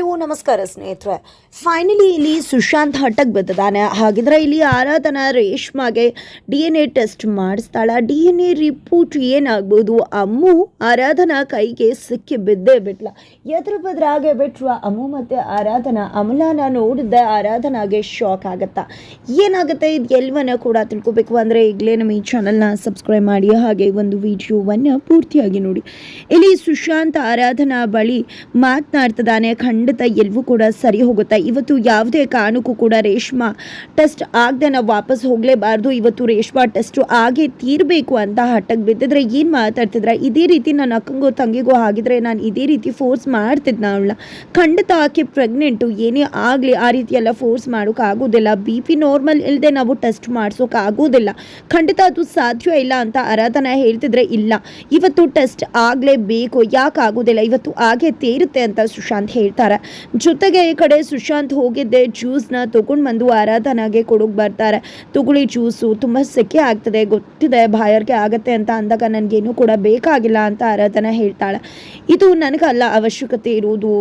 Hello ನಮಸ್ಕಾರ ಸ್ನೇಹಿತರೆ. Finally ಇಲ್ಲಿ ಸುಶಾಂತ್ ಹಠಕ್ ಬಿದ್ದಿದ್ದಾನೆ ಹಾಗಿದ್ರೆ ಇಲ್ಲಿ ಆರಾಧನಾ ರೇಷ್ಮಾಗೆ ಡಿ ಎನ್ ಎ ಟೆಸ್ಟ್ ಮಾಡಿಸ್ತಾಳ. ಡಿ ಎನ್ ಎ ರಿಪೋರ್ಟ್ ಏನಾಗ್ಬೋದು? ಅಮ್ಮು ಆರಾಧನಾ ಕೈಗೆ ಸಿಕ್ಕಿ ಬಿದ್ದೇ ಬಿಟ್ಲ. ಎದ್ರ ಬದ್ರಾಗೆ ಬಿಟ್ರು. ಅಮ್ಮು ಮತ್ತೆ ಆರಾಧನಾ ಅಮಲಾನ ನೋಡಿದ್ದೆ ಆರಾಧನಾಗೆ ಶಾಕ್ ಆಗುತ್ತಾ. ಏನಾಗುತ್ತೆ? ಇದು ಎಲ್ವನ್ನ ಕೂಡ ತಿಳ್ಕೊಬೇಕು. ಅಂದರೆ ಈಗಲೇ ನಮ್ಮ ಈ ಚಾನಲ್ನ ಸಬ್ಸ್ಕ್ರೈಬ್ ಮಾಡಿ. ಹಾಗೆ ಒಂದು ವಿಡಿಯೋವನ್ನು ಪೂರ್ತಿಯಾಗಿ ನೋಡಿ. ಇಲ್ಲಿ ಸುಶಾಂತ್ ಆರಾಧನಾ ಬಳಿ ಮಾತನಾಡ್ತಿದ್ದಾನೆ. ಖಂಡಿತ ಎಲ್ಲವೂ ಕೂಡ ಸರಿ ಹೋಗುತ್ತೆ. ಇವತ್ತು ಯಾವುದೇ ಕಾರಣಕ್ಕೂ ಕೂಡ ರೇಷ್ಮಾ ಟೆಸ್ಟ್ ಆಗದೆ ನಾವು ವಾಪಸ್ ಹೋಗಲೇಬಾರ್ದು. ಇವತ್ತು ರೇಷ್ಮಾ ಟೆಸ್ಟು ಆಗೇ ತೀರಬೇಕು ಅಂತ ಹಠಕ್ಕೆ ಬಿದ್ದಿದ್ರೆ ಏನು ಮಾತಾಡ್ತಿದ್ರೆ? ಇದೇ ರೀತಿ ನನ್ನ ಅಕ್ಕಂಗೋ ತಂಗಿಗೋ ಆಗಿದ್ರೆ ನಾನು ಇದೇ ರೀತಿ ಫೋರ್ಸ್ ಮಾಡ್ತಿದ್ನ ಅವಳ ಖಂಡಿತ ಆಕೆ ಪ್ರೆಗ್ನೆಂಟು ಏನೇ ಆಗಲಿ ಆ ರೀತಿ ಎಲ್ಲ ಫೋರ್ಸ್ ಆಗೋದಿಲ್ಲ. ಬಿ ಪಿ ನಾರ್ಮಲ್ ಇಲ್ಲದೆ ನಾವು ಟೆಸ್ಟ್ ಮಾಡಿಸೋಕ್ಕಾಗೋದಿಲ್ಲ ಖಂಡಿತ ಅದು ಸಾಧ್ಯ ಇಲ್ಲ ಅಂತ ಆರಾಧನಾ ಹೇಳ್ತಿದ್ರೆ ಇಲ್ಲ. ಇವತ್ತು ಟೆಸ್ಟ್ ಆಗಲೇಬೇಕು, ಯಾಕೆ ಆಗೋದಿಲ್ಲ? ಇವತ್ತು ಆಗೇ ತೇರುತ್ತೆ ಅಂತ ಸುಶಾಂತ್ ಹೇಳ್ತಾರೆ. ಜೊತೆಗೆ ಈ ಕಡೆ ಸುಶಾಂತ್ ಹೋಗಿದ್ದೆ, ಜ್ಯೂಸ್ನ ತೊಗೊಂಡು ಬಂದು ಆರಾಧನಾಗೆ ಕೊಡೋಕೆ ಬರ್ತಾರೆ. ತುಗುಳಿ ಜ್ಯೂಸು, ತುಂಬ ಸೆಕೆ ಆಗ್ತದೆ, ಗೊತ್ತಿದೆ ಬಾಯಾರಿಕೆ ಆಗತ್ತೆ ಅಂತ ಅಂದಾಗ ನನಗೇನು ಕೂಡ ಬೇಕಾಗಿಲ್ಲ ಅಂತ ಆರಾಧನಾ ಹೇಳ್ತಾಳೆ. ಇದು ನನಗಲ್ಲ, ಅವಶ್ಯಕತೆ ಇರುವುದು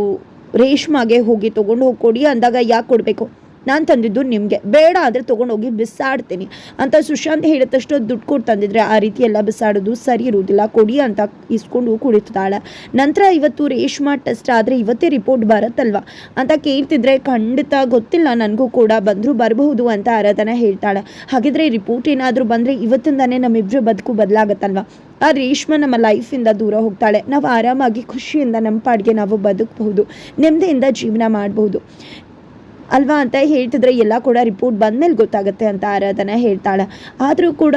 ರೇಷ್ಮಾಗೆ ಹೋಗಿ ತೊಗೊಂಡು ಹೋಗಿ ಕೊಡಿ ಅಂದಾಗ ಯಾಕೆ ಕೊಡಬೇಕು? ನಾನು ತಂದಿದ್ದು ನಿಮಗೆ. ಬೇಡ ಆದರೆ ತೊಗೊಂಡೋಗಿ ಬಿಸಾಡ್ತೀನಿ. ಅಂತ ಸುಶಾಂತ್ ಹೇಳಿದ ತಕ್ಷಣ ದುಡ್ಡು ಕೊಟ್ಟು ತಂದಿದ್ರೆ ಆ ರೀತಿ ಎಲ್ಲ ಬಿಸಾಡೋದು ಸರಿ ಇರುವುದಿಲ್ಲ. ಕೊಡಿ ಅಂತ ಇಸ್ಕೊಂಡು ಕುಳಿತಾಳೆ ನಂತರ ಇವತ್ತು ರೇಷ್ಮಾ ಟೆಸ್ಟ್ ಆದರೆ ಇವತ್ತೇ ರಿಪೋರ್ಟ್ ಬರುತ್ತಲ್ವಾ? ಅಂತ ಕೇಳ್ತಿದ್ರೆ ಖಂಡಿತ ಗೊತ್ತಿಲ್ಲ. ನನಗೂ ಕೂಡ ಬಂದರೂ ಬರಬಹುದು ಅಂತ ಆರಾಧನಾ ಹೇಳ್ತಾಳೆ. ಹಾಗಿದ್ರೆ ರಿಪೋರ್ಟ್ ಏನಾದರೂ ಬಂದರೆ ಇವತ್ತಿಂದಾನೇ ನಮ್ಮಿಬ್ಬರು ಬದುಕು ಬದಲಾಗತ್ತಲ್ವಾ? ಆ ರೇಷ್ಮಾ ನಮ್ಮ ಲೈಫಿಂದ ದೂರ ಹೋಗ್ತಾಳೆ. ನಾವು ಆರಾಮಾಗಿ ಖುಷಿಯಿಂದ ನಮ್ಮ ಪಾಡಿಗೆ ನಾವು ಬದುಕಬಹುದು. ನೆಮ್ಮದಿಯಿಂದ ಜೀವನ ಮಾಡಬಹುದು. ಅಲ್ವಾ ಅಂತ ಹೇಳ್ತಿದ್ರೆ ಎಲ್ಲ ಕೂಡ ರಿಪೋರ್ಟ್ ಬಂದಮೇಲೆ ಗೊತ್ತಾಗುತ್ತೆ ಅಂತ ಆರಾಧನಾ ಹೇಳ್ತಾಳೆ. ಆದರೂ ಕೂಡ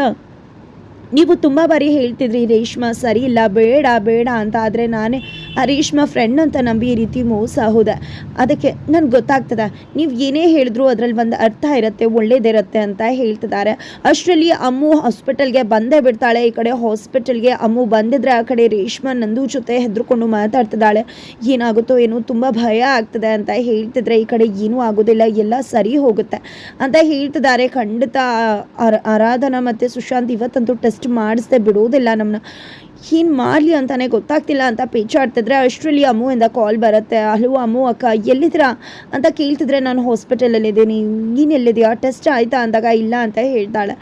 ನೀವು ತುಂಬ ಬಾರಿ ಹೇಳ್ತಿದ್ರಿ, ರೇಷ್ಮಾ, ಸರಿ ಇಲ್ಲ, ಬೇಡ ಬೇಡ ಅಂತ. ಆದರೆ ನಾನೇ ಆ ರೇಷ್ಮಾ ಫ್ರೆಂಡ್ ಅಂತ ನಂಬಿ ಈ ರೀತಿ ಮೋಸ ಹೋದೆ. ಅದಕ್ಕೆ ನನಗೆ ಗೊತ್ತಾಗ್ತದೆ. ನೀವು ಏನೇ ಹೇಳಿದ್ರು ಅದರಲ್ಲಿ ಒಂದು ಅರ್ಥ ಇರುತ್ತೆ, ಒಳ್ಳೇದಿರುತ್ತೆ ಅಂತ ಹೇಳ್ತಿದ್ದಾರೆ. ಅಷ್ಟರಲ್ಲಿ ಅಮ್ಮು ಹಾಸ್ಪಿಟಲ್ಗೆ ಬಂದೇ ಬಿಡ್ತಾಳೆ. ಈ ಕಡೆ ಹಾಸ್ಪಿಟಲ್ಗೆ ಅಮ್ಮು ಬಂದಿದ್ರೆ ಆ ಕಡೆ ರೇಷ್ಮಾ ನಂದು ಜೊತೆ ಹೆದರ್ಕೊಂಡು ಮಾತಾಡ್ತಿದ್ದಾಳೆ. ಏನಾಗುತ್ತೋ ಏನೋ ತುಂಬ ಭಯ ಆಗ್ತದೆ ಅಂತ ಹೇಳ್ತಿದ್ರೆ ಈ ಕಡೆ ಏನೂ ಆಗೋದಿಲ್ಲ, ಎಲ್ಲ ಸರಿ ಹೋಗುತ್ತೆ ಅಂತ ಹೇಳ್ತಿದ್ದಾರೆ ಖಂಡಿತ. ಆರ- ಆರಾಧನಾ ಮತ್ತು ಸುಶಾಂತ್ ಇವತ್ತಂತೂ ಟೆಸ್ಟ್ ಮಾಡಿಸ್ದೆ ಬಿಡುವುದಿಲ್ಲ ನಮ್ಮನ್ನ ಏನು ಮಾಡಲಿ ಅಂತಾನೆ ಗೊತ್ತಾಗ್ತಿಲ್ಲ ಅಂತ ಪೇಚಾಡ್ತಿದ್ರೆ ಅಷ್ಟರಲ್ಲಿ ಅಮ್ಮುವಿಂದ ಕಾಲ್ ಬರುತ್ತೆ. ಹಲೋ ಅಮ್ಮು, ಅಕ್ಕ, ಎಲ್ಲಿದ್ದೀರಾ? ಅಂತ ಕೇಳ್ತಿದ್ರೆ ನಾನು ಹಾಸ್ಪಿಟಲಲ್ಲಿದ್ದೀನಿ ನೀನು ಎಲ್ಲಿದೆಯಾ ಟೆಸ್ಟ್ ಆಯಿತಾ ಅಂದಾಗ, ಇಲ್ಲ ಅಂತ ಹೇಳ್ತಾಳೆ.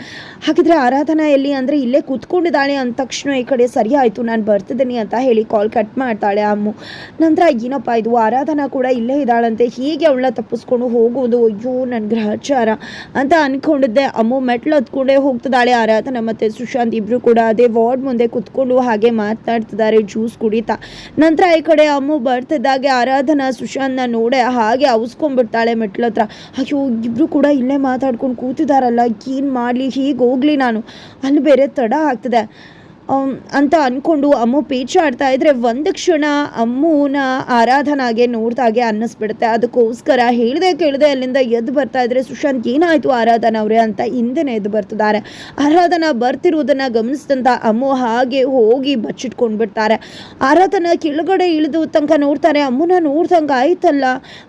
ಹಾಗಿದ್ರೆ ಆರಾಧನಾ ಎಲ್ಲಿ ಅಂದರೆ ಇಲ್ಲೇ ಕೂತ್ಕೊಂಡಿದ್ದಾಳೆ ಅಂದ ತಕ್ಷಣ, ಈ ಕಡೆ ಸರಿ ಆಯಿತು, ನಾನು ಬರ್ತಿದ್ದೀನಿ ಅಂತ ಹೇಳಿ ಕಾಲ್ ಕಟ್ ಮಾಡ್ತಾಳೆ ಅಮ್ಮು. ನಂತರ, ಏನಪ್ಪ ಇದು? ಆರಾಧನಾ ಕೂಡ ಇಲ್ಲೇ ಇದ್ದಾಳಂತೆ. ಹೀಗೆ ಅವಳ ತಪ್ಪಿಸ್ಕೊಂಡು ಹೋಗೋದು? ಅಯ್ಯೋ ನನ್ನ ಗ್ರಹಚಾರ ಅಂತ ಅನ್ಕೊಂಡಿದ್ದೆ. ಅಮ್ಮು ಮೆಟ್ಲು ಹತ್ಕೊಂಡೇ ಹೋಗ್ತಿದ್ದಾಳೆ ಆರಾಧನಾ ಮತ್ತು ಸುಶಾಂತ್ ಇಬ್ಬರು ಕೂಡ. ಅದೇ ವಾರ್ಡ್ ಮುಂದೆ ಕುತ್ಕೊಂಡು ಹಾಗೆ ಮಾತನಾಡ್ತಿದ್ದಾರೆ ಜ್ಯೂಸ್ ಕುಡಿತಾ. ನಂತರ ಈ ಕಡೆ ಅಮ್ಮು ಬರ್ತಿದ್ದಾಗೆ, ಆರಾಧನಾ ಸುಶಾಂತ್ನ ನೋಡೆ ಹಾಗೆ ಅವಸ್ಕೊಂಡ್ಬಿಡ್ತಾಳೆ ಮೆಟ್ಲ ಹತ್ರ. ಅಯ್ಯೋ, ಇಬ್ರು ಕೂಡ ಇಲ್ಲೇ ಮಾತಾಡ್ಕೊಂಡು ಕೂತಿದಾರಲ್ಲ, ಏನು ಮಾಡಲಿ, ಹೀಗೆ ಹೋಗ್ಲಿ ನಾನು. ಅಲ್ಲಿ ಬೇರೆ ತಡ ಆಗ್ತದೆ. ಅಂತ ಅಂದ್ಕೊಂಡು ಅಮ್ಮು ಪೇಚಾಡ್ತಾ ಇದ್ರೆ ಒಂದು ಕ್ಷಣ ಅಮ್ಮುನ ಆರಾಧನಾಗೆ ನೋಡ್ದಾಗೆ ಅನ್ನಿಸ್ಬಿಡುತ್ತೆ. ಅದಕ್ಕೋಸ್ಕರ ಹೇಳಿದೆ ಕೇಳಿದೆ ಅಲ್ಲಿಂದ ಎದ್ದು ಬರ್ತಾ ಇದ್ರೆ ಸುಶಾಂತ್, ಏನಾಯ್ತು ಆರಾಧನಾ ಅವರೇ? ಅಂತ ಹಿಂದೆನೇ ಎದ್ದು ಬರ್ತಿದ್ದಾರೆ. ಆರಾಧನಾ ಬರ್ತಿರುವುದನ್ನ ಗಮನಿಸಿದಂತ ಅಮ್ಮು ಹಾಗೆ ಹೋಗಿ ಬಚ್ಚಿಟ್ಕೊಂಡು ಬಿಡ್ತಾರೆ ಆರಾಧನಾ ಕೆಳಗಡೆ ಇಳಿದು ತನಕ ನೋಡ್ತಾರೆ ಅಮ್ಮನ ನೋಡ್ದಂಗೆ ಆಯ್ತಲ್ಲ?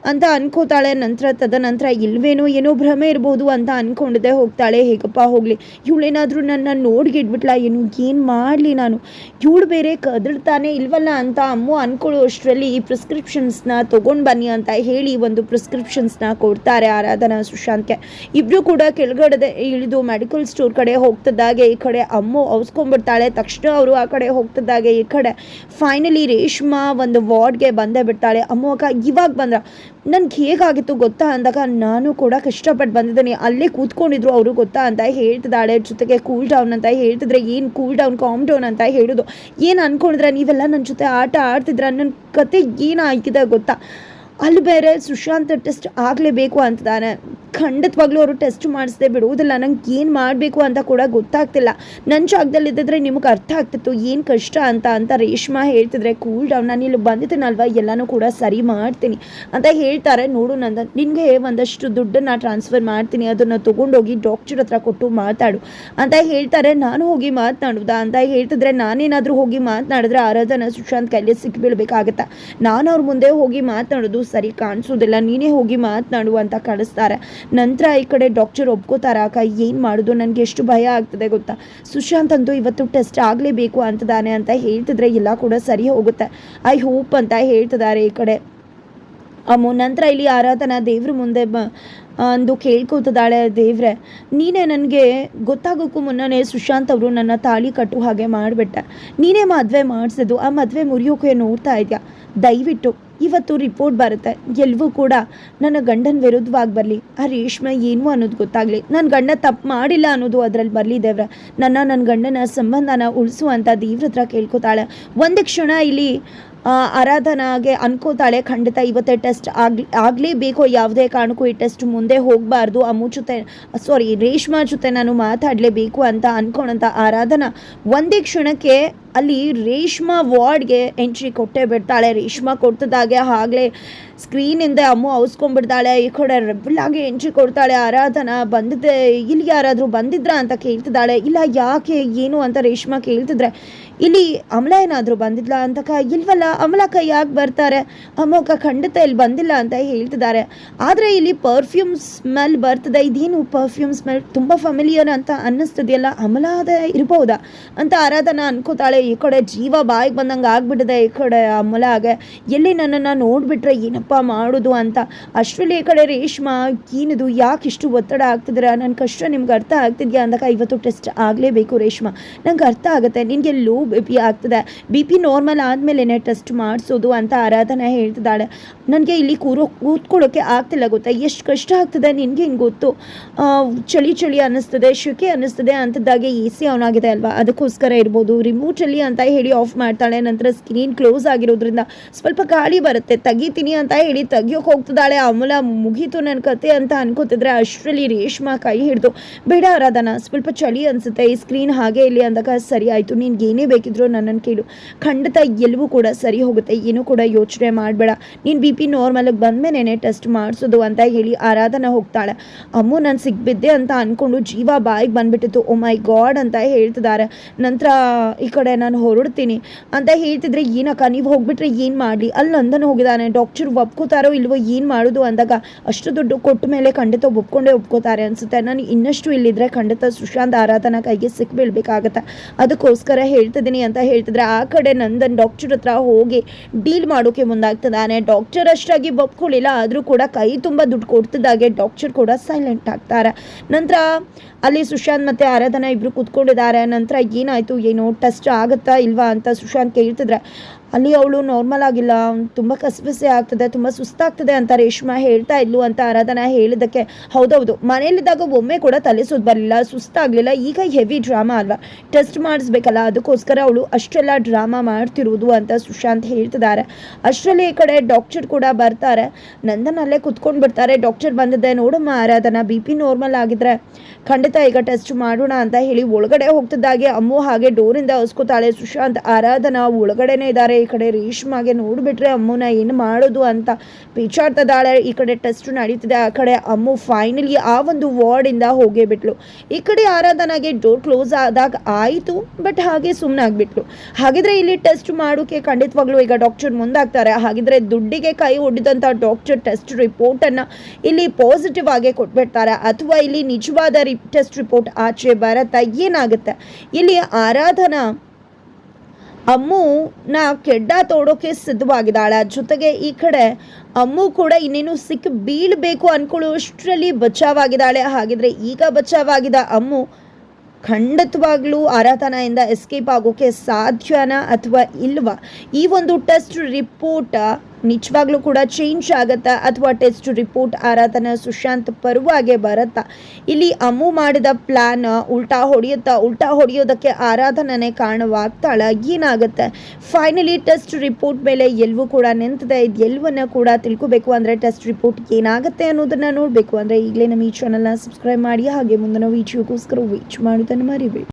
ಅಂತ ಅನ್ಕೋತಾಳೆ. ನಂತರ ತದನಂತರ, ಇಲ್ವೇನೋ ಏನೋ ಭ್ರಮೆ ಇರ್ಬೋದು ಅಂತ ಅನ್ಕೊಂಡಿದ್ದೆ. ಹೋಗ್ತಾಳೆ. ಹೇಗಪ್ಪ ಹೋಗ್ಲಿ. ಇವಳೇನಾದ್ರೂ ನನ್ನ ನೋಡ್ಗಿಡ್ಬಿಟ್ಲಾ ಏನು ಏನು ಮಾಡಲಿ ನಾನು. ಇವಳು ಬೇರೆ ಕದಳ್ತಾನೆ ಇಲ್ವಲ್ಲ ಅಂತ ಅಮ್ಮು ಅಂದ್ಕೊಳ್ಳೋ ಅಷ್ಟರಲ್ಲಿ ಈ ಪ್ರಿಸ್ಕ್ರಿಪ್ಷನ್ಸ್ನ ತೊಗೊಂಡು ಬನ್ನಿ ಅಂತ ಹೇಳಿ ಒಂದು ಪ್ರಿಸ್ಕ್ರಿಪ್ಷನ್ಸ್ನ ಕೊಡ್ತಾರೆ ಆರಾಧನಾ ಸುಶಾಂತ್ಗೆ. ಇಬ್ಬರು ಕೂಡ ಕೆಳಗಡೆ ಇಳಿದು ಮೆಡಿಕಲ್ ಸ್ಟೋರ್ ಕಡೆ ಹೋಗ್ತಿದ್ದಾಗೆ ಈ ಕಡೆ ಅಮ್ಮು ಅವಸ್ಕೊಂಡ್ಬಿಡ್ತಾಳೆ. ತಕ್ಷಣ ಅವರು ಆ ಕಡೆ ಹೋಗ್ತಿದ್ದಾಗೆ ಈ ಕಡೆ. ಫೈನಲಿ ರೇಷ್ಮಾ ಒಂದು ವಾರ್ಡ್ಗೆ ಬಂದೇ ಬಿಡ್ತಾಳೆ. ಅಮ್ಮ ಅಕ್ಕ ಇವಾಗ ಬಂದ್ರ? ನನ್ಗೆ ಹೇಗಾಗಿತ್ತು ಗೊತ್ತಾ ಅಂದಾಗ ನಾನು ಕೂಡ ಕಷ್ಟಪಟ್ಟು ಬಂದಿದ್ದೀನಿ. ಅಲ್ಲೇ ಕೂತ್ಕೊಂಡಿದ್ರು ಅವರು ಗೊತ್ತಾ ಅಂತ ಹೇಳ್ತಿದ್ದಾಳೆ. ಜೊತೆಗೆ ಕೂಲ್ ಡೌನ್ ಅಂತ ಹೇಳ್ತಿದ್ರೆ ಏನು ಕೂಲ್ ಡೌನ್ ಕಾಮ್ ಡೌನ್ ಅಂತ ಹೇಳೋದು. ಏನು ಅಂದ್ಕೊಂಡಿದ್ರೆ ನೀವೆಲ್ಲ ನನ್ನ ಜೊತೆ ಆಟ ಆಡ್ತಿದ್ರ? ನನ್ನ ಕತೆ ಏನಾಗಿದೆ ಗೊತ್ತಾ? ಅಲ್ಲಿ ಬೇರೆ ಸುಶಾಂತ್ ಟೆಸ್ಟ್ ಆಗಲೇಬೇಕು ಅಂತಿದ್ದಾನೆ ಖಂಡಿತವಾಗ್ಲೂ ಅವರು ಟೆಸ್ಟ್ ಮಾಡಿಸದೆ ಬಿಡುವುದಿಲ್ಲ. ನಂಗೆ ಏನು ಮಾಡಬೇಕು ಅಂತ ಕೂಡ ಗೊತ್ತಾಗ್ತಿಲ್ಲ. ನನ್ನ ಜಾಗದಲ್ಲಿದ್ದಿದ್ರೆ ನಿಮಗೆ ಅರ್ಥ ಆಗ್ತಿತ್ತು. ಏನು ಕಷ್ಟ ಅಂತ ಅಂತ ರೇಷ್ಮಾ ಹೇಳ್ತಿದ್ರೆ ಕೂಲ್ ಡೌನ್ ನಾನು ಇಲ್ಲಿ ಬಂದಿದ್ದೀನಲ್ವ? ಎಲ್ಲನೂ ಕೂಡ ಸರಿ ಮಾಡ್ತೀನಿ. ಅಂತ ಹೇಳ್ತಾರೆ. ನೋಡು ನಂದ ನಿನಗೆ ಒಂದಷ್ಟು ದುಡ್ಡನ್ನು ಟ್ರಾನ್ಸ್ಫರ್ ಮಾಡ್ತೀನಿ. ಅದನ್ನು ತೊಗೊಂಡೋಗಿ ಡಾಕ್ಟರ್ ಹತ್ರ ಕೊಟ್ಟು ಮಾತಾಡು ಅಂತ ಹೇಳ್ತಾರೆ. ನಾನು ಹೋಗಿ ಮಾತನಾಡುವುದಾ ಅಂತ ಹೇಳ್ತಿದ್ರೆ, ನಾನೇನಾದರೂ ಹೋಗಿ ಮಾತನಾಡಿದ್ರೆ ಆರಾಧನಾ ಸುಶಾಂತ್ ಕೈಲಿ ಸಿಕ್ಕಿಬೀಳ್ಬೇಕಾಗತ್ತಾ ನಾನು ಅವ್ರ ಮುಂದೆ ಹೋಗಿ ಮಾತನಾಡೋದು ಸರಿ ಕಾಣಿಸೋದಿಲ್ಲ. ನೀನೇ ಹೋಗಿ ಮಾತನಾಡು ಅಂತ ಕಳಿಸ್ತಾರೆ ನಂತರ ಈ ಕಡೆ ಡಾಕ್ಟರ್ ಒಪ್ಕೋತಾರ, ಅಕ್ಕ, ಏನು ಮಾಡೋದು? ನನಗೆ ಎಷ್ಟು ಭಯ ಆಗ್ತದೆ ಗೊತ್ತಾ? ಸುಶಾಂತ್ ಅಂತೂ ಇವತ್ತು ಟೆಸ್ಟ್ ಆಗಲೇಬೇಕು ಅಂತದಾನೆ ಅಂತ ಹೇಳ್ತಿದ್ರೆ ಎಲ್ಲ ಕೂಡ ಸರಿ ಹೋಗುತ್ತೆ. ಐ ಹೋಪ್ ಅಂತ ಹೇಳ್ತಿದ್ದಾರೆ ಈ ಕಡೆ. ಅಮ್ಮು, ನಂತರ ಇಲ್ಲಿ ಆರಾಧನಾ ದೇವ್ರ ಮುಂದೆ ಬ ಅಂದು ಕೇಳ್ಕೊತಿದ್ದಾಳೆ ದೇವ್ರೆ. ನೀನೇ ನನಗೆ ಗೊತ್ತಾಗೋಕ್ಕೂ ಮುನ್ನನೇ ಸುಶಾಂತ್ ಅವರು ನನ್ನ ತಾಳಿ ಕಟ್ಟು ಹಾಗೆ ಮಾಡಿಬಿಟ್ಟೆ. ನೀನೇ ಮದುವೆ ಮಾಡಿಸಿದ್ದು. ಆ ಮದುವೆ ಮುರಿಯೋಕೆ ನೋಡ್ತಾ ಇದೆಯಾ? ದಯವಿಟ್ಟು ಇವತ್ತು ರಿಪೋರ್ಟ್ ಬರುತ್ತೆ. ಎಲ್ಲವೂ ಕೂಡ ನನ್ನ ಗಂಡನ ವಿರುದ್ಧವಾಗಿ ಬರಲಿ. ಆ ರೇಷ್ಮೆ ಏನು ಅನ್ನೋದು ಗೊತ್ತಾಗಲಿ. ನನ್ನ ಗಂಡ ತಪ್ಪು ಮಾಡಿಲ್ಲ ಅನ್ನೋದು ಅದರಲ್ಲಿ ಬರಲಿ ದೇವ್ರ. ನನ್ನ ನನ್ನ ಗಂಡನ ಸಂಬಂಧನ ಉಳಿಸುವಂಥ ದೇವ್ರ ಹತ್ರ ಕೇಳ್ಕೊತಾಳೆ. ಒಂದು ಕ್ಷಣ ಇಲ್ಲಿ ಆರಾಧನಾಗೆ ಅನ್ಕೋತಾಳೆ. ಖಂಡಿತ ಇವತ್ತೇ ಟೆಸ್ಟ್ ಆಗ್ಲಿ, ಆಗಲೇಬೇಕು. ಯಾವುದೇ ಕಾರಣಕ್ಕೂ ಈ ಟೆಸ್ಟ್ ಮುಂದೆ ಹೋಗಬಾರ್ದು. ಅಮ್ಮು ಜೊತೆ ಸಾರಿ ರೇಷ್ಮಾ ಜೊತೆ ನಾನು ಮಾತಾಡಲೇಬೇಕು ಅಂತ ಅನ್ಕೊಂಡಂಥ ಆರಾಧನಾ ಒಂದೇ ಕ್ಷಣಕ್ಕೆ ಅಲ್ಲಿ ರೇಷ್ಮಾ ವಾರ್ಡ್ಗೆ ಎಂಟ್ರಿ ಕೊಟ್ಟೇ ಬಿಡ್ತಾಳೆ. ರೇಷ್ಮಾ ಕೊಡ್ತದಾಗೆ ಆಗಲೇ ಸ್ಕ್ರೀನಿಂದ ಅಮ್ಮು ಅವಸ್ಕೊಂಡ್ಬಿಡ್ತಾಳೆ. ಈ ಕಡೆ ರೆಬಲ್ ಆಗಿ ಎಂಟ್ರಿ ಕೊಡ್ತಾಳೆ. ಆರಾಧನಾ ಬಂದಿದ್ದೆ, ಇಲ್ಲಿ ಯಾರಾದರೂ ಬಂದಿದ್ರಾ ಅಂತ ಕೇಳ್ತಿದ್ದಾಳೆ. ಇಲ್ಲ, ಯಾಕೆ, ಏನು ಅಂತ ರೇಷ್ಮಾ ಕೇಳ್ತಿದ್ರೆ, ಇಲ್ಲಿ ಅಮಲ ಏನಾದರೂ ಬಂದಿದ್ಲಾ ಅಂತಕ ಇಲ್ವಲ್ಲ ಕೈ ಯಾಕೆ ಬರ್ತಾರೆ? ಅಮ್ಮಕ್ಕ ಖಂಡಿತ ಇಲ್ಲಿ ಬಂದಿಲ್ಲ ಅಂತ ಹೇಳ್ತಿದ್ದಾರೆ. ಆದರೆ ಇಲ್ಲಿ ಪರ್ಫ್ಯೂಮ್ ಸ್ಮೆಲ್ ಬರ್ತದೆ. ಇದೇನು ಪರ್ಫ್ಯೂಮ್ ಸ್ಮೆಲ್ ತುಂಬ ಫಮಿಲಿಯರ್ ಅಂತ ಅನ್ನಿಸ್ತದೆಯಲ್ಲ. ಅಮಲ ಅದೇ ಇರ್ಬೋದಾ ಅಂತ ಆರಾಧನಾ ಅನ್ಕೋತಾಳೆ. ಈ ಕಡೆ ಜೀವ ಬಾಯಿಗೆ ಬಂದಂಗೆ ಆಗಿಬಿಟ್ಟಿದೆ ಈ ಕಡೆ ಅಮಲಾಗೆ ಎಲ್ಲಿ ನನ್ನನ್ನು ನೋಡಿಬಿಟ್ರೆ ಏನಪ್ಪ ಮಾಡೋದು ಅಂತ. ಅಷ್ಟರಲ್ಲಿ ಈ ಕಡೆ ರೇಷ್ಮಾ ಏನಿದು ಯಾಕೆ ಇಷ್ಟು ಒತ್ತಡ ಆಗ್ತಿದ್ರೆ ನನ್ನ ಕಷ್ಟ ನಿಮ್ಗೆ ಅರ್ಥ ಆಗ್ತಿದ್ಯಾ ಅಂದಾಗ ಇವತ್ತು ಟೆಸ್ಟ್ ಆಗಲೇಬೇಕು ರೇಷ್ಮಾ. ನಂಗೆ ಅರ್ಥ ಆಗುತ್ತೆ, ನಿನಗೆ ಲೋ ಬಿ ಪಿ ಆಗ್ತದೆ. ಬಿ ಪಿ ನಾರ್ಮಲ್ ಆದಮೇಲೆ ಟೆಸ್ಟ್ ಮಾಡಿಸೋದು ಅಂತ ಆರಾಧನೆ ಹೇಳ್ತಿದ್ದಾಳೆ. ನನಗೆ ಇಲ್ಲಿ ಕೂರೋ ಕೂತ್ಕೊಳ್ಳೋಕ್ಕೆ ಆಗ್ತಿಲ್ಲ ಗೊತ್ತಾ? ಎಷ್ಟು ಕಷ್ಟ ಆಗ್ತದೆ ನಿನಗೆ ಹಿಂಗೆ ಗೊತ್ತು? ಚಳಿ ಚಳಿ ಅನ್ನಿಸ್ತದೆ ಶೆಕೆ ಅನ್ನಿಸ್ತದೆ ಅಂಥದ್ದಾಗೆ ಎ ಸಿ ಆನ್ ಆಗಿದೆ ಅಲ್ವಾ? ಅದಕ್ಕೋಸ್ಕರ ಇರ್ಬೋದು. ರಿಮೋಟಲ್ಲಿ ಅಂತ ಹೇಳಿ ಆಫ್ ಮಾಡ್ತಾಳೆ, ನಂತರ ಸ್ಕ್ರೀನ್ ಕ್ಲೋಸ್ ಆಗಿರೋದ್ರಿಂದ ಸ್ವಲ್ಪ ಗಾಳಿ ಬರುತ್ತೆ. ತೆಗಿತೀನಿ ಅಂತ ಹೇಳಿ ತೆಗಿಯೋಕೆ ಹೋಗ್ತಿದ್ದಾಳೆ. ಅಮಲ ಮುಗೀತು ನನ್ನ ಕತೆ ಅಂತ ಅನ್ಕೋತಿದ್ರೆ ಅಷ್ಟರಲ್ಲಿ ರೇಷ್ಮಾ ಕೈ ಹಿಡಿದು, ಬೇಡ ಆರಾಧನಾ, ಸ್ವಲ್ಪ ಚಳಿ ಅನಿಸುತ್ತೆ, ಈ ಸ್ಕ್ರೀನ್ ಹಾಗೆ ಇಲ್ಲಿ ಅಂದಾಗ ಸರಿ ಆಯಿತು. ನಿನ್ಗೆ ಏನೇ ಬೇಕಿದ್ರು ನನ್ನನ್ನು ಕೇಳು. ಖಂಡಿತ ಎಲ್ಲವೂ ಕೂಡ ಸರಿ ಹೋಗುತ್ತೆ. ಏನೂ ಕೂಡ ಯೋಚನೆ ಮಾಡಬೇಡ. ನೀನು ಬಿ ಪಿ ನಾರ್ಮಲಿಗೆ ಬಂದಮೇಲೆ ಟೆಸ್ಟ್ ಮಾಡಿಸೋದು ಅಂತ ಹೇಳಿ ಆರಾಧನ ಹೋಗ್ತಾಳೆ. ಅಮ್ಮು, ನಾನು ಸಿಗ್ಬಿದ್ದೆ ಅಂತ ಅಂದ್ಕೊಂಡು ಜೀವ ಬಾಯಿಗೆ ಬಂದ್ಬಿಟ್ಟಿತ್ತು. ಓ ಮೈ ಗಾಡ್ ಅಂತ ಹೇಳ್ತಿದ್ದಾರೆ. ನಂತರ ಈ ಕಡೆ ನಾನು ಹೊರಡ್ತೀನಿ ಅಂತ ಹೇಳ್ತಿದ್ರೆ, ಏನಕ್ಕ ನೀವು ಹೋಗ್ಬಿಟ್ರೆ ಏನು ಮಾಡಲಿ? ಅಲ್ಲಿ ನಂದನ್ ಹೋಗಿದ್ದಾನೆ. ಡಾಕ್ಟರ್ ಒಪ್ಕೋತಾರೋ ಇಲ್ವೋ ಏನು ಮಾಡೋದು ಅಂದಾಗ, ಅಷ್ಟು ದುಡ್ಡು ಕೊಟ್ಟ ಮೇಲೆ ಖಂಡಿತ ಒಪ್ಕೊಂಡೇ ಒಪ್ಕೋತಾರೆ ಅನ್ಸುತ್ತೆ. ನಾನು ಇನ್ನಷ್ಟು ಇಲ್ಲಿದ್ರೆ ಖಂಡಿತ ಸುಶಾಂತ್ ಆರಾಧನಾ ಕೈಗೆ ಸಿಕ್ಬೀಳ್ಬೇಕಾಗತ್ತೆ ಅದಕ್ಕೋಸ್ಕರ ಹೇಳ್ತಿದ್ದೀನಿ ಅಂತ ಹೇಳ್ತಿದ್ರೆ, ಆ ಕಡೆ ನಂದನ್ ಡಾಕ್ಟರ್ ಹತ್ರ ಹೋಗಿ ಡೀಲ್ ಮಾಡೋಕೆ ಮುಂದಾಗ್ತದಾನೆ ಡಾಕ್ಟರ್ ಅಷ್ಟಾಗಿ ಒಪ್ಕೊಳ್ಳಿಲ್ಲ ಆದರೂ ಕೂಡ ಕೈ ತುಂಬ ದುಡ್ಡು ಕೊಡ್ತಿದ್ದಾಗೆ ಡಾಕ್ಟರ್ ಕೂಡ ಸೈಲೆಂಟ್ ಆಗ್ತಾರೆ. ನಂತರ ಅಲ್ಲಿ ಸುಶಾಂತ್ ಮತ್ತು ಆರಾಧನಾ ಇಬ್ಬರು ಕೂತ್ಕೊಂಡಿದ್ದಾರೆ. ನಂತರ ಏನಾಯಿತು, ಏನು ಟೆಸ್ಟ್ ಆಗುತ್ತಾ ಇಲ್ವಾ ಅಂತ ಸುಶಾಂತ್ ಕೇಳ್ತಿದ್ರೆ ಅಲ್ಲಿ ಅವಳು ನಾರ್ಮಲ್ ಆಗಿಲ್ಲ, ತುಂಬ ಕಸಬಸೆ ಆಗ್ತದೆ, ತುಂಬ ಸುಸ್ತಾಗ್ತದೆ ಅಂತ ರೇಷ್ಮಾ ಹೇಳ್ತಾ ಇದ್ಲು ಅಂತ ಆರಾಧನಾ ಹೇಳಿದ್ದಕ್ಕೆ. ಹೌದೌದು, ಮನೆಯಲ್ಲಿದ್ದಾಗ ಒಮ್ಮೆ ಕೂಡ ತಲೆ ಬರಲಿಲ್ಲ, ಸುಸ್ತಾಗಲಿಲ್ಲ, ಈಗ ಹೆವಿ ಡ್ರಾಮಾ ಅಲ್ವಾ? ಟೆಸ್ಟ್ ಮಾಡಿಸ್ಬೇಕಲ್ಲ, ಅದಕ್ಕೋಸ್ಕರ ಅವಳು ಅಷ್ಟೆಲ್ಲ ಡ್ರಾಮಾ ಮಾಡ್ತಿರೋದು ಅಂತ ಸುಶಾಂತ್ ಹೇಳ್ತಿದ್ದಾರೆ. ಅಷ್ಟರಲ್ಲಿ ಈ ಕಡೆ ಡಾಕ್ಟರ್ ಕೂಡ ಬರ್ತಾರೆ. ನಂದನ್ ಅಲ್ಲೇ ಕುತ್ಕೊಂಡು ಬರ್ತಾರೆ ಡಾಕ್ಟರ್ ಬಂದಿದ್ದೆ ನೋಡಮ್ಮ ಆರಾಧನಾ ಬಿ ಪಿ ನಾರ್ಮಲ್ ಆಗಿದ್ರೆ. ಖಂಡಿತ ಈಗ ಟೆಸ್ಟ್ ಮಾಡೋಣ ಅಂತ ಹೇಳಿ ಒಳಗಡೆ ಹೋಗ್ತಿದ್ದಾಗೆ, ಅಮ್ಮು ಹಾಗೆ ಡೋರಿಂದ ಹಸ್ಕೋತಾಳೆ ಸುಶಾಂತ್. ಆರಾಧನಾ ಒಳಗಡೆನೇ ಇದ್ದಾರೆ ಈ ಕಡೆ ರೇಷ್ಮಾಗೆ ನೋಡಿಬಿಟ್ರೆ ಅಮ್ಮನ ಏನು ಮಾಡೋದು ಅಂತ ಪೀಚಾಡ್ತದಾಳೆ ಈ ಕಡೆ ಟೆಸ್ಟ್ ನಡೀತಿದೆ. ಆ ಕಡೆ ಅಮ್ಮು ಫೈನಲಿ ಆ ಒಂದು ವಾರ್ಡಿಂದ ಹೋಗೇ ಬಿಟ್ಲು. ಈ ಕಡೆ ಆರಾಧನಾಗೆ ಡೋರ್ ಕ್ಲೋಸ್ ಆದಾಗ ಆಯಿತು ಬಟ್ ಹಾಗೆ ಸುಮ್ಮನೆ ಹಾಗಿದ್ರೆ ಇಲ್ಲಿ ಟೆಸ್ಟ್ ಮಾಡೋಕೆ ಖಂಡಿತವಾಗ್ಲೂ ಈಗ ಡಾಕ್ಟರ್ ಮುಂದಾಗ್ತಾರೆ. ಹಾಗಿದ್ರೆ ದುಡ್ಡಿಗೆ ಕೈ ಒಡ್ಡಿದಂಥ ಡಾಕ್ಟರ್ ಟೆಸ್ಟ್ ರಿಪೋರ್ಟನ್ನು ಇಲ್ಲಿ ಪಾಸಿಟಿವ್ ಆಗಿ ಕೊಟ್ಬಿಡ್ತಾರೆ. ಅಥವಾ ಇಲ್ಲಿ ನಿಜವಾದ ರಿ ಟೆಸ್ಟ್ ರಿಪೋರ್ಟ್ ಆಚೆ ಬರತ್ತಾ ಏನಾಗುತ್ತೆ? ಇಲ್ಲಿ ಆರಾಧನಾ ಅಮ್ಮುನ ಕೆಡ್ಡ ತೋಡೋಕೆ ಸಿದ್ಧವಾಗಿದ್ದಾಳೆ. ಜೊತೆಗೆ ಈ ಕಡೆ ಅಮ್ಮು ಕೂಡ ಇನ್ನೇನು ಸಿಕ್ಕಿ ಬೀಳಬೇಕು ಅನ್ಕೊಳ್ಳೋಷ್ಟರಲ್ಲಿ ಬಚಾವಾಗಿದ್ದಾಳೆ. ಹಾಗಿದ್ರೆ ಈಗ ಬಚಾವಾಗಿದ್ದ ಅಮ್ಮು ಖಂಡಿತವಾಗ್ಲೂ ಆರಾಧನೆಯಿಂದ ಎಸ್ಕೇಪ್ ಆಗೋಕೆ ಸಾಧ್ಯನಾ ಅಥವಾ ಇಲ್ವಾ? ಈ ಒಂದು ಟೆಸ್ಟ್ ರಿಪೋರ್ಟ್ ನಿಜವಾಗ್ಲೂ ಕೂಡ ಚೇಂಜ್ ಆಗತ್ತಾ ಅಥವಾ ಟೆಸ್ಟ್ ರಿಪೋರ್ಟ್ ಆರಾಧನಾ ಸುಶಾಂತ್ ಪರವಾಗೆ ಬರತ್ತಾ? ಇಲ್ಲಿ ಅಮ್ಮು ಮಾಡಿದ ಪ್ಲಾನ್ ಉಲ್ಟಾ ಹೊಡೆಯುತ್ತಾ, ಉಲ್ಟಾ ಹೊಡೆಯೋದಕ್ಕೆ ಆರಾಧನೆ ಕಾರಣವಾಗ್ತಾಳ, ಏನಾಗುತ್ತೆ? ಫೈನಲಿ ಟೆಸ್ಟ್ ರಿಪೋರ್ಟ್ ಮೇಲೆ ಎಲ್ಲವೂ ಕೂಡ ನಿಂತಿದೆ ಇದು ಎಲ್ಲವನ್ನ ಕೂಡ ತಿಳ್ಕೊಬೇಕು ಅಂದರೆ ಟೆಸ್ಟ್ ರಿಪೋರ್ಟ್ ಏನಾಗುತ್ತೆ ಅನ್ನೋದನ್ನ ನೋಡಬೇಕು ಅಂದರೆ ಈಗಲೇ ನಮ್ಮ ಈ ಚಾನಲ್ನ ಸಬ್ಸ್ಕ್ರೈಬ್ ಮಾಡಿ, ಹಾಗೆ ಮುಂದಿನ ವಿಡಿಯೋಗೋಸ್ಕರ ವೀಚ್ ಮಾಡೋದನ್ನು ಮರಿಬೇಡಿ.